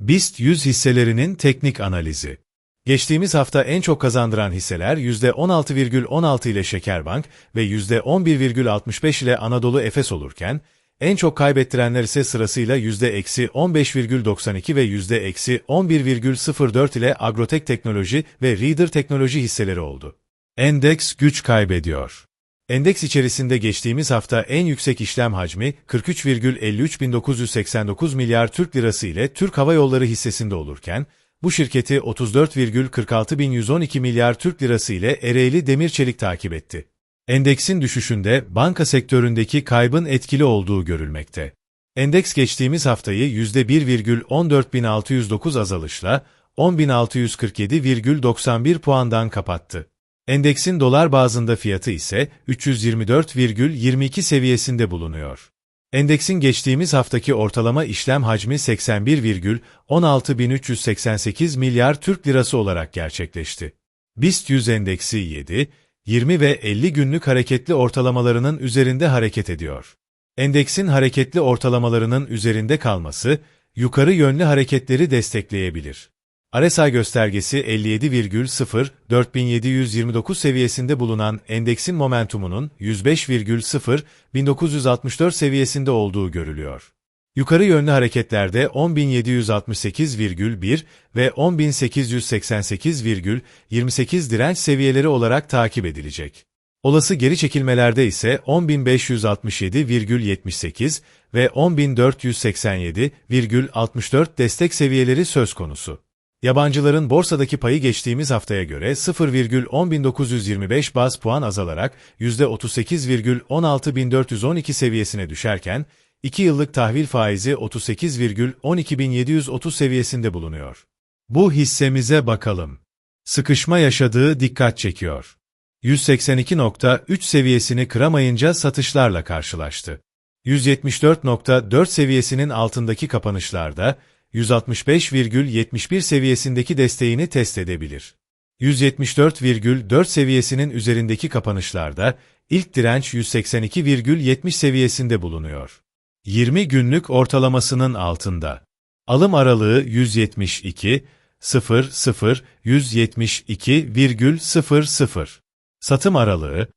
BIST 100 hisselerinin teknik analizi. Geçtiğimiz hafta en çok kazandıran hisseler %16,16 ile Şekerbank ve %11,65 ile Anadolu Efes olurken, en çok kaybettirenler ise sırasıyla %-15,92 ve %-11,04 ile Agrotek Teknoloji ve Reader Teknoloji hisseleri oldu. Endeks güç kaybediyor. Endeks içerisinde geçtiğimiz hafta en yüksek işlem hacmi 43,53.989 milyar Türk Lirası ile Türk Hava Yolları hissesinde olurken, bu şirketi 34,46.112 milyar Türk Lirası ile Ereğli Demir Çelik takip etti. Endeksin düşüşünde banka sektöründeki kaybın etkili olduğu görülmekte. Endeks geçtiğimiz haftayı %1,14609 azalışla 10.647,91 puandan kapattı. Endeksin dolar bazında fiyatı ise 324,22 seviyesinde bulunuyor. Endeksin geçtiğimiz haftaki ortalama işlem hacmi 81,16388 milyar Türk Lirası olarak gerçekleşti. BIST 100 endeksi 7, 20 ve 50 günlük hareketli ortalamalarının üzerinde hareket ediyor. Endeksin hareketli ortalamalarının üzerinde kalması, yukarı yönlü hareketleri destekleyebilir. RSI göstergesi 57,0-4729 seviyesinde bulunan endeksin momentumunun 105,0-1964 seviyesinde olduğu görülüyor. Yukarı yönlü hareketlerde 10.768,1 ve 10.888,28 direnç seviyeleri olarak takip edilecek. Olası geri çekilmelerde ise 10.567,78 ve 10.487,64 destek seviyeleri söz konusu. Yabancıların borsadaki payı geçtiğimiz haftaya göre 0,10925 baz puan azalarak %38,16412 seviyesine düşerken, 2 yıllık tahvil faizi 38,12730 seviyesinde bulunuyor. Bu hissemize bakalım. Sıkışma yaşadığı dikkat çekiyor. 182.3 seviyesini kıramayınca satışlarla karşılaştı. 174.4 seviyesinin altındaki kapanışlarda 165,71 seviyesindeki desteğini test edebilir. 174,4 seviyesinin üzerindeki kapanışlarda ilk direnç 182,70 seviyesinde bulunuyor. 20 günlük ortalamasının altında. Alım aralığı 172, 00, 172,00. Satım aralığı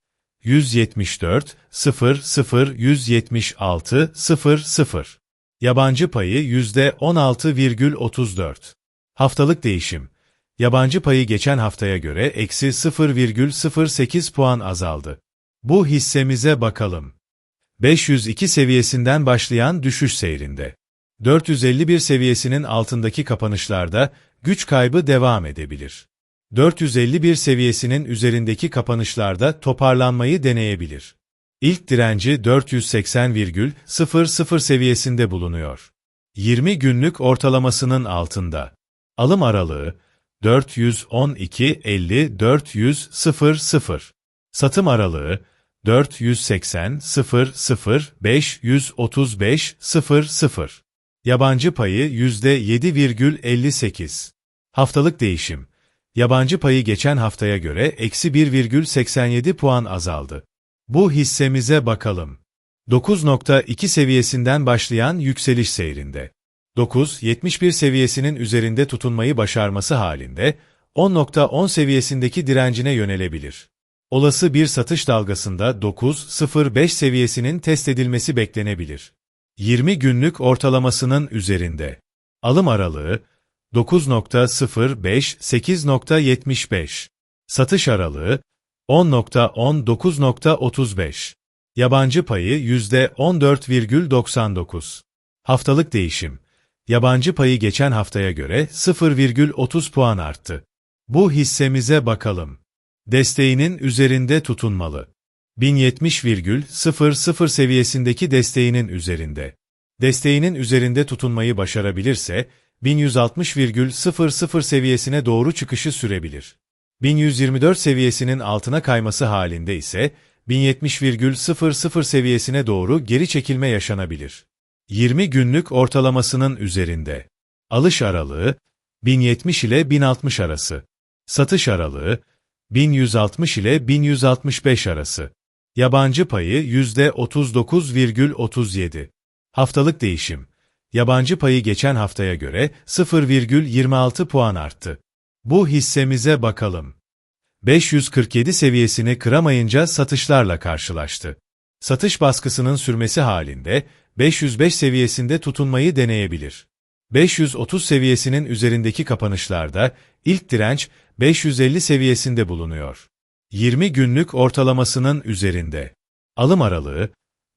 174, 00, 176, 00. Yabancı payı %16,34. Haftalık değişim. Yabancı payı geçen haftaya göre eksi 0,08 puan azaldı. Bu hissemize bakalım. 502 seviyesinden başlayan düşüş seyrinde. 451 seviyesinin altındaki kapanışlarda güç kaybı devam edebilir. 451 seviyesinin üzerindeki kapanışlarda toparlanmayı deneyebilir. İlk direnci 480,00 seviyesinde bulunuyor. 20 günlük ortalamasının altında. Alım aralığı 412.50-400.00. Satım aralığı 480.00-535.00. Yabancı payı %7,58. Haftalık değişim. Yabancı payı geçen haftaya göre eksi 1,87 puan azaldı. Bu hissemize bakalım. 9.2 seviyesinden başlayan yükseliş seyrinde. 9.71 seviyesinin üzerinde tutunmayı başarması halinde 10.10 seviyesindeki direncine yönelebilir. Olası bir satış dalgasında 9.05 seviyesinin test edilmesi beklenebilir. 20 günlük ortalamasının üzerinde. Alım aralığı 9.05-8.75. Satış aralığı 10.19.35. Yabancı payı %14,99. Haftalık değişim. Yabancı payı geçen haftaya göre 0,30 puan arttı. Bu hissemize bakalım. Desteğinin üzerinde tutunmalı. 1070,00 seviyesindeki desteğinin üzerinde. Desteğinin üzerinde tutunmayı başarabilirse, 1160,00 seviyesine doğru çıkışı sürebilir. 1124 seviyesinin altına kayması halinde ise 1070,00 seviyesine doğru geri çekilme yaşanabilir. 20 günlük ortalamasının üzerinde. Alış aralığı 1070 ile 1060 arası. Satış aralığı 1160 ile 1165 arası. Yabancı payı %39,37. Haftalık değişim. Yabancı payı geçen haftaya göre 0,26 puan arttı. Bu hissemize bakalım. 547 seviyesini kıramayınca satışlarla karşılaştı. Satış baskısının sürmesi halinde 505 seviyesinde tutunmayı deneyebilir. 530 seviyesinin üzerindeki kapanışlarda ilk direnç 550 seviyesinde bulunuyor. 20 günlük ortalamasının üzerinde. Alım aralığı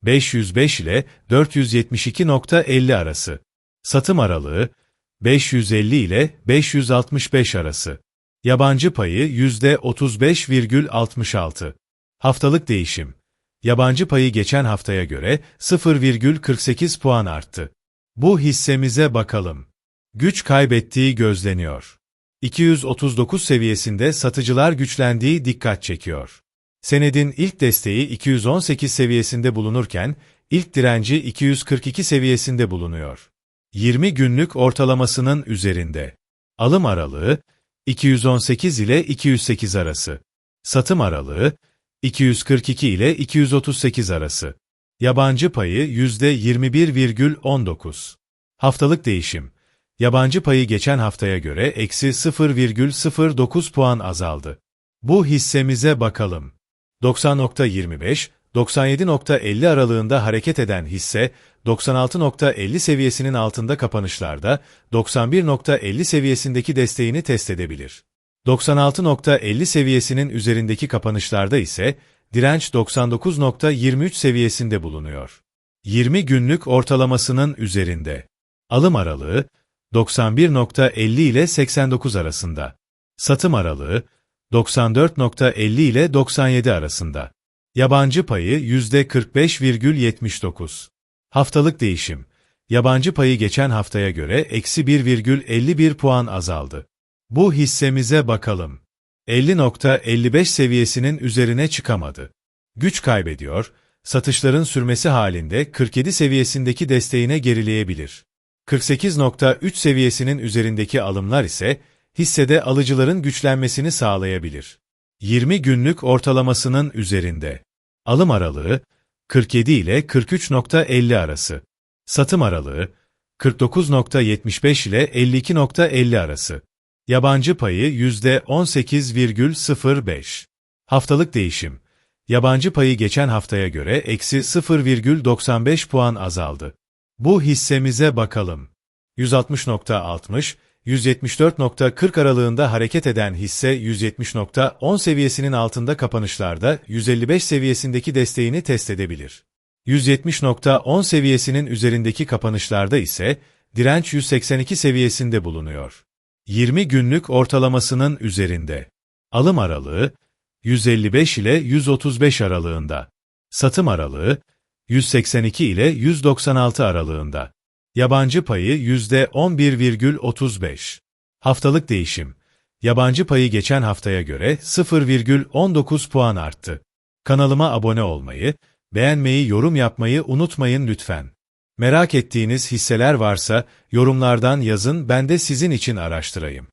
505 ile 472.50 arası. Satım aralığı 550 ile 565 arası. Yabancı payı %35,66. Haftalık değişim. Yabancı payı geçen haftaya göre 0,48 puan arttı. Bu hissemize bakalım. Güç kaybettiği gözleniyor. 239 seviyesinde satıcılar güçlendiği dikkat çekiyor. Senedin ilk desteği 218 seviyesinde bulunurken, ilk direnci 242 seviyesinde bulunuyor. 20 günlük ortalamasının üzerinde. Alım aralığı 218 ile 208 arası. Satım aralığı 242 ile 238 arası. Yabancı payı %21,19. Haftalık değişim. Yabancı payı geçen haftaya göre eksi 0,09 puan azaldı. Bu hissemize bakalım. 90.25, 97.50 aralığında hareket eden hisse, 96.50 seviyesinin altında kapanışlarda 91.50 seviyesindeki desteğini test edebilir. 96.50 seviyesinin üzerindeki kapanışlarda ise direnç 99.23 seviyesinde bulunuyor. 20 günlük ortalamasının üzerinde. Alım aralığı 91.50 ile 89 arasında. Satım aralığı 94.50 ile 97 arasında. Yabancı payı %45,79. Haftalık değişim. Yabancı payı geçen haftaya göre eksi 1,51 puan azaldı. Bu hissemize bakalım. 50.55 seviyesinin üzerine çıkamadı. Güç kaybediyor, satışların sürmesi halinde 47 seviyesindeki desteğine gerileyebilir. 48.3 seviyesinin üzerindeki alımlar ise hissede alıcıların güçlenmesini sağlayabilir. 20 günlük ortalamasının üzerinde. Alım aralığı 47 ile 43.50 arası. Satım aralığı 49.75 ile 52.50 arası. Yabancı payı %18,05. Haftalık değişim. Yabancı payı geçen haftaya göre eksi 0,95 puan azaldı. Bu hissemize bakalım. 160.60, 174.40 aralığında hareket eden hisse 170.10 seviyesinin altında kapanışlarda 155 seviyesindeki desteğini test edebilir. 170.10 seviyesinin üzerindeki kapanışlarda ise direnç 182 seviyesinde bulunuyor. 20 günlük ortalamasının üzerinde. Alım aralığı 155 ile 135 aralığında. Satım aralığı 182 ile 196 aralığında. Yabancı payı %11,35. Haftalık değişim. Yabancı payı geçen haftaya göre 0,19 puan arttı. Kanalıma abone olmayı, beğenmeyi, yorum yapmayı unutmayın lütfen. Merak ettiğiniz hisseler varsa yorumlardan yazın ben de sizin için araştırayım.